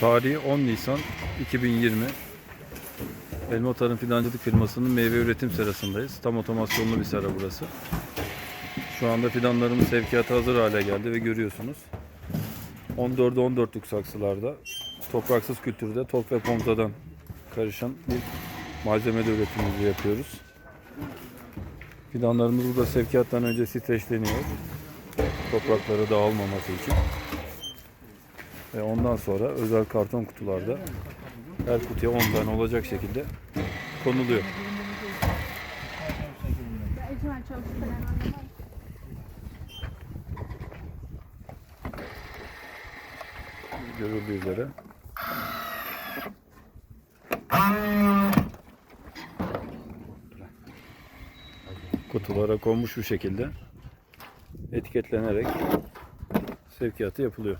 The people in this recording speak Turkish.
Tarihi 10 Nisan 2020. Elma Tarım Fidancılık firmasının meyve üretim serasındayız. Tam otomasyonlu bir sera burası. Şu anda fidanlarımız sevkiyata hazır hale geldi ve görüyorsunuz. 14'e 14'lük saksılarda topraksız kültürde tok ve pomzadan karışan bir malzeme de üretimimizi yapıyoruz. Fidanlarımız burada sevkiyattan önce streçleniyor. Topraklara dağılmaması için. Ve ondan sonra özel karton kutularda her kutuya 10 tane olacak şekilde konuluyor. Görüldüğü üzere. Kutulara konmuş bu şekilde etiketlenerek sevkiyatı yapılıyor.